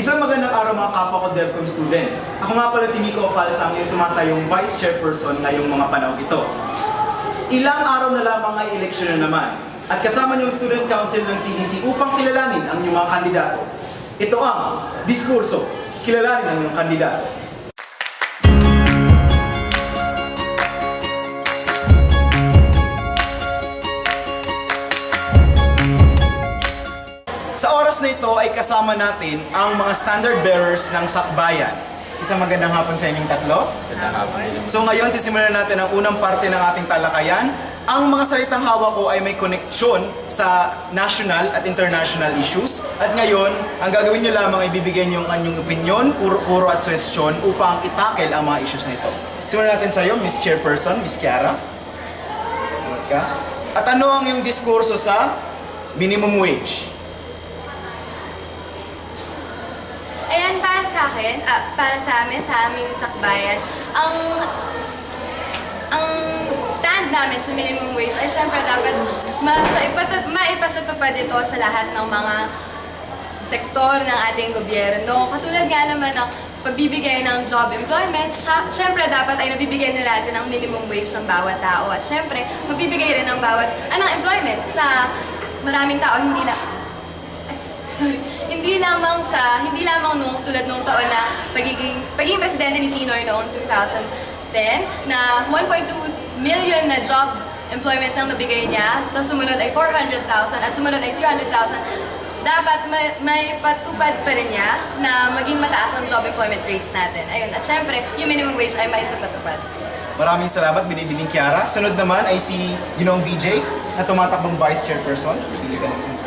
Isang magandang araw mga kapwa ko DevCom students. Ako nga pala si Miko Falsang, yung tumatayong Vice Chairperson ngayong mga panahon ito. Ilang araw na lamang ay eleksyon na naman. At kasama niyo ang Student Council ng CEC upang kilalanin ang inyong mga kandidato. Ito ang diskurso. Kilalanin ang inyong kandidato. Na ito ay kasama natin ang mga standard bearers ng Sakbayan. Isang magandang hapon sa inyong tatlo. So ngayon, sisimulan natin ang unang parte ng ating talakayan. Ang mga salitang hawak ko ay may koneksyon sa national at international issues. At ngayon, ang gagawin nyo lamang ay bibigyan nyo ang inyong opinion, kuro-kuro at suggestion upang itakel ang mga issues na ito. Simulan natin sa iyo, Miss Chairperson, Miss Kiara. At ano ang iyong diskurso sa minimum wage? Ayan, para sa akin, ah, para sa amin, sa aming sakbayan, ang ang stand namin sa minimum wage ay syempre dapat ma, sa ipatut, maipasatupad ito sa lahat ng mga sektor ng ating gobyerno. Katulad nga naman ng pagbibigay ng job employment, sy- syempre dapat ay nabibigyan na natin ang minimum wage ng bawat tao. At syempre, magbibigay rin ng bawat anong employment sa maraming tao, hindi lang Sorry. Hindi lamang sa hindi lamang nung tulad nung taon na pagiging pagiging presidente ni Pinoy noong 2010 na 1.2 million na job employment ang nabigay niya tapos sumunod ay 400,000 at sumunod ay 300,000 dapat may, may patupad pa rin niya na maging mataas ang job employment rates natin. Ayun. At syempre, yung minimum wage ay may patupad. Maraming salamat, Binibining Kiara. Sunod naman ay si Ginong VJ na tumatakbong Vice Chairperson. Pili ka ng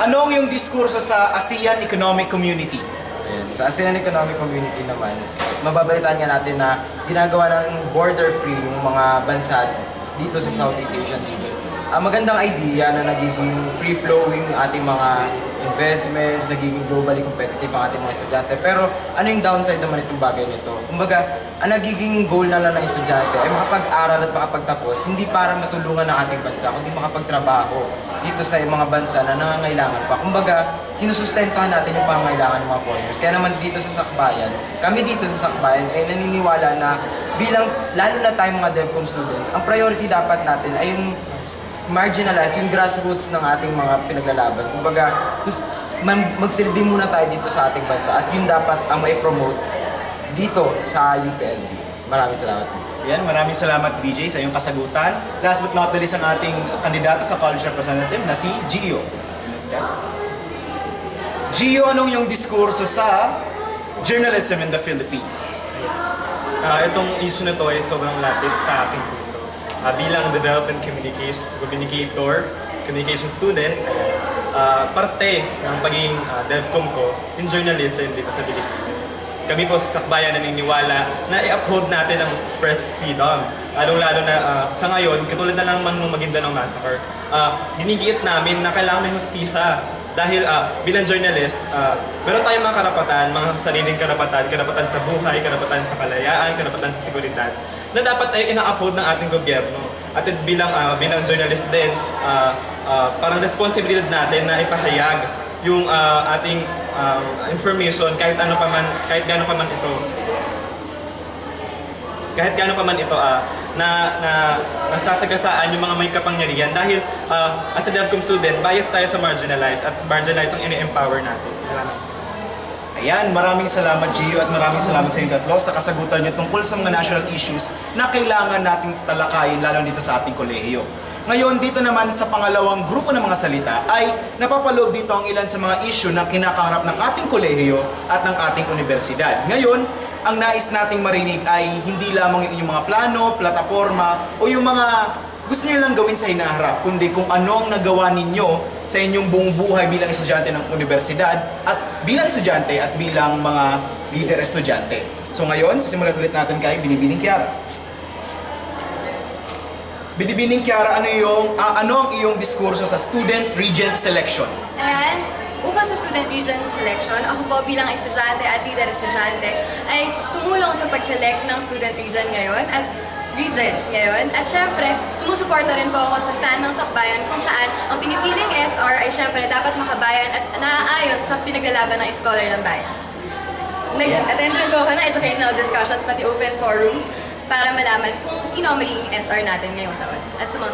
Ano ang iyong diskurso sa ASEAN Economic Community? Sa ASEAN Economic Community naman, mababalitaan nga natin na ginagawa ng border-free yung mga bansa dito sa Southeast Asian region. Ang magandang idea na nagiging free-flowing yung ating mga investments, nagiging globally competitive ang ating mga estudyante. Pero ano yung downside naman itong bagay nito? Kumbaga, ang nagiging goal na lang ng estudyante ay makapag-aral at makapagtapos, hindi para matulungan ng ating bansa, kundi makapagtrabaho dito sa mga bansa na nangangailangan pa. Kumbaga, sinusustentahan natin yung pangangailangan ng mga foreigners. Kaya naman dito sa Sakbayan, kami dito sa Sakbayan ay naniniwala na bilang, lalo na tayong mga DevCom students, ang priority dapat natin ay yung marginalized, yung grassroots ng ating mga pinaglalaban. Kumbaga, man- magsilbi muna tayo dito sa ating bansa at yun dapat ang may promote dito sa UPLB. Maraming salamat. Yan, maraming salamat VJ sa iyong kasagutan. Last but not the least ang ating kandidato sa college representative na si Gio. Gio, anong iyong diskurso sa journalism in the Philippines? Ah, itong issue na to ay sobrang lapit sa aking Ah, bilang development communication, communicator, communication student, ah, parte ng pagiging ah, DevCom ko in journalism dito sa Pilipinas. Kami po sa Sakbayan naniniwala na i-uphold natin ang press freedom. Lalong-lalo na ah, sa ngayon, katulad na lang ng Maguindanao Massacre, uh, ginigiit namin na kailangan may hustisya dahil ah, bilang journalist, ah, meron tayong mga karapatan, mga sariling karapatan, karapatan sa buhay, karapatan sa kalayaan, karapatan sa seguridad, na dapat ay ina-uphold ng ating gobyerno. At bilang ah, bilang journalist din, ah, ah, parang responsibilidad natin na ipahayag yung ah, ating ah, information kahit ano pa man, kahit gaano pa man ito kahit gaano pa man ito ah, na, na nasasagasaan yung mga may kapangyarihan dahil ah, as a DevCom student, bias tayo sa marginalized at marginalized ang ini-empower natin. Ayan, maraming salamat Gio at maraming salamat sa inyong tatlo sa kasagutan niyo tungkol sa mga national issues na kailangan nating talakayin lalo dito sa ating kolehiyo. Ngayon, dito naman sa pangalawang grupo ng mga salita ay napapaloob dito ang ilan sa mga issue na kinakaharap ng ating kolehiyo at ng ating universidad. Ngayon, ang nais nating marinig ay hindi lamang yung mga plano, plataforma o yung mga gusto niyo lang gawin sa hinaharap, kundi kung ano ang nagawa ninyo sa inyong buong buhay bilang estudyante ng universidad at bilang estudyante at bilang mga leader estudyante. So ngayon, sisimulan ulit natin kay Binibining Kiara. Binibining Kiara, ano yung ah, ano ang iyong diskurso sa student regent selection? Ayan, ukol sa student region selection, ako po bilang estudyante at leader estudyante ay tumulong sa pag-select ng student region ngayon at region ngayon. At syempre, sumusuporta rin po ako sa stand ng Sakbayan kung saan ang pinipiling SR ay syempre dapat makabayan at naaayon sa pinaglalaban ng scholar ng bayan. Nag-attend rin po ako ng educational discussions pati open forums para malaman kung sino ang magiging SR natin ngayong taon at sa mga.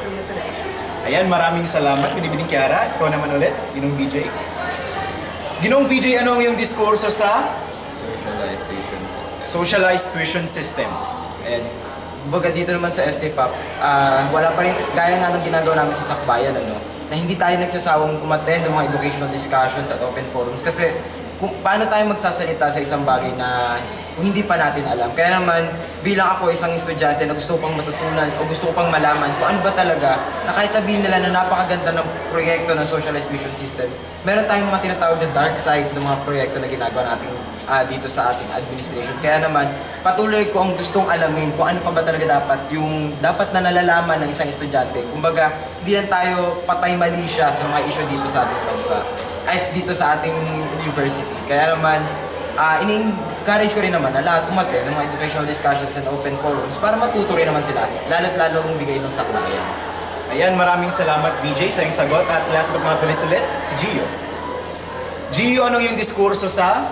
Ayan, maraming salamat, Binibining Kiara. Ikaw naman ulit, Ginong VJ. Ginong VJ, ano ang iyong diskurso sa Socialized tuition system. socialized tuition system? And kumbaga dito naman sa STFAP, ah wala pa rin, gaya nga ng ginagawa namin sa Sakbayan, ano, na hindi tayo nagsasawang umattend ng mga educational discussions at open forums kasi kung paano tayo magsasalita sa isang bagay na hindi pa natin alam. Kaya naman, bilang ako isang estudyante na gusto pang matutunan o gusto pang malaman kung ano ba talaga, na kahit sabihin nila na napakaganda ng proyekto ng socialized tuition system, meron tayong mga tinatawag na dark sides ng mga proyekto na ginagawa natin ah, dito sa ating administration. Kaya naman, patuloy ko ang gustong alamin kung ano pa ba talaga dapat yung dapat na nalalaman ng isang estudyante. Kumbaga, hindi lang tayo patay mali siya sa mga issue dito sa ating bansa. Ay, dito sa ating university. Kaya naman, ah ini-encourage ko rin naman na lahat umattend ng mga educational discussions and open forums para matuto rin naman sila. Lalo't lalo kung bigay ng sakbayan. Ayan, maraming salamat VJ sa iyong sagot. At last but not least ulit, si Gio. Gio, anong yung diskurso sa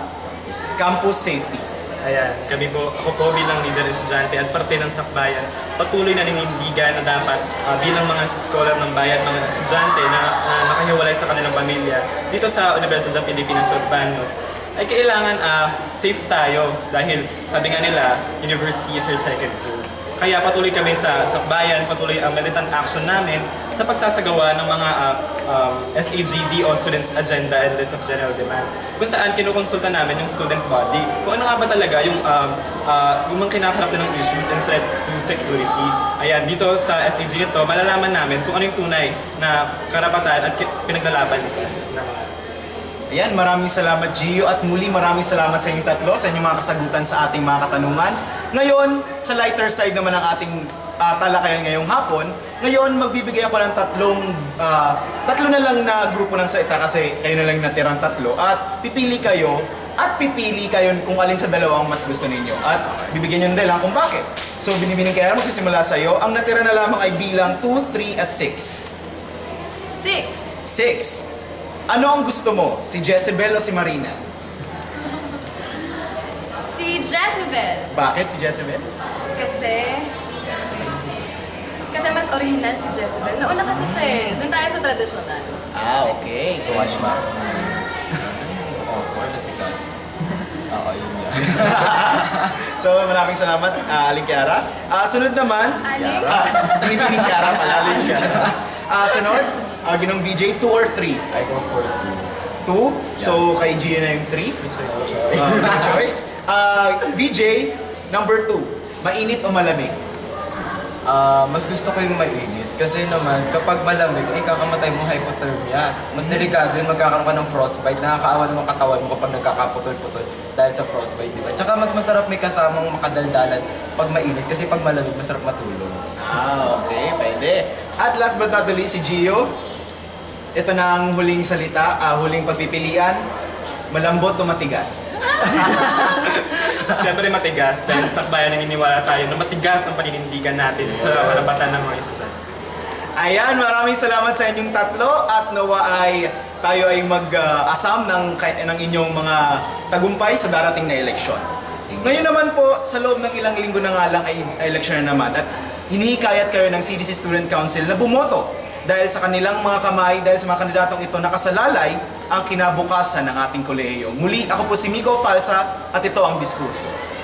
campus safety? Ayan, kami po, ako po bilang leader estudyante at parte ng Sakbayan, patuloy na ninindigan na dapat ah, bilang mga scholar ng bayan, mga estudyante na, na nakahiwalay sa kanilang pamilya dito sa Universidad ng Pilipinas, Los Baños, ay kailangan ah, safe tayo dahil sabi nga nila, university is your second home. Kaya patuloy kami sa Sakbayan, patuloy ang militant action namin sa pagsasagawa ng mga ah, um, SAGD o Students Agenda and List of General Demands kung saan kinukonsulta namin yung student body kung ano nga ba talaga yung um, ah, yung mga kinakaharap na ng issues and threats to security. Ayan, dito sa SAG ito, malalaman namin kung ano yung tunay na karapatan at nila ng Ayan, maraming salamat Gio at muli maraming salamat sa inyong tatlo sa inyong mga kasagutan sa ating mga katanungan. Ngayon, sa lighter side naman ng ating uh, talakayan ngayong hapon, ngayon magbibigay ako ng tatlong, ah, tatlo na lang na grupo ng salita kasi kayo na lang natirang tatlo at pipili kayo at pipili kayo kung alin sa dalawang mas gusto ninyo at bibigyan nyo ng dahilan kung bakit. So binibining kaya magsisimula sa iyo. Ang natira na lamang ay bilang 2, 3 at 6. Six. 6. Ano ang gusto mo? Si Jezebel o si Marina? Si Jezebel. Bakit si Jezebel? Kasi... Kasi mas original si Jezebel. Nauna kasi siya eh. Doon tayo sa tradisyonal. Ah, okay. Tuwash ba? Oh, or na sikat. Oo, yun yan. so, maraming salamat, uh, Aling Kiara. Ah, sunod naman, Aling? ah, hindi ni Kiara pala, Aling Kiara. Ah, sunod, uh, ginong VJ, 2 or 3? I go for two. 2. So, kay Gia na yung 3. Uh, choice. Ah, VJ, number 2. Mainit o malamig? Ah, mas gusto ko yung mainit. Kasi naman, kapag malamig, ay kakamatay mo hypothermia. Mas delikado yun, magkakaroon ka ng frostbite. Nakakaawa naman katawan mo kapag nagkakaputol-putol dahil sa frostbite, di ba? Tsaka mas masarap may kasamang makadaldalan pag mainit. Kasi pag malamig, masarap matulog. Ah, okay, pwede. At last but not the least, si Gio. Ito na ang huling salita, ah, huling pagpipilian. Malambot o matigas? Siyempre matigas dahil sa sakbayan naniniwala tayo na matigas ang paninindigan natin sa karapatan ng mga estudyante. Ayan, maraming salamat sa inyong tatlo at nawa ay tayo ay mag-asam ng, kahit- ng inyong mga tagumpay sa darating na eleksyon. Ngayon naman po, sa loob ng ilang linggo na nga lang ay eleksyon na naman at hinihikayat kayo ng CDC Student Council na bumoto dahil sa kanilang mga kamay, dahil sa mga kandidatong ito nakasalalay ang kinabukasan ng ating kolehiyo. Muli, ako po si Miko Falsa at ito ang diskurso.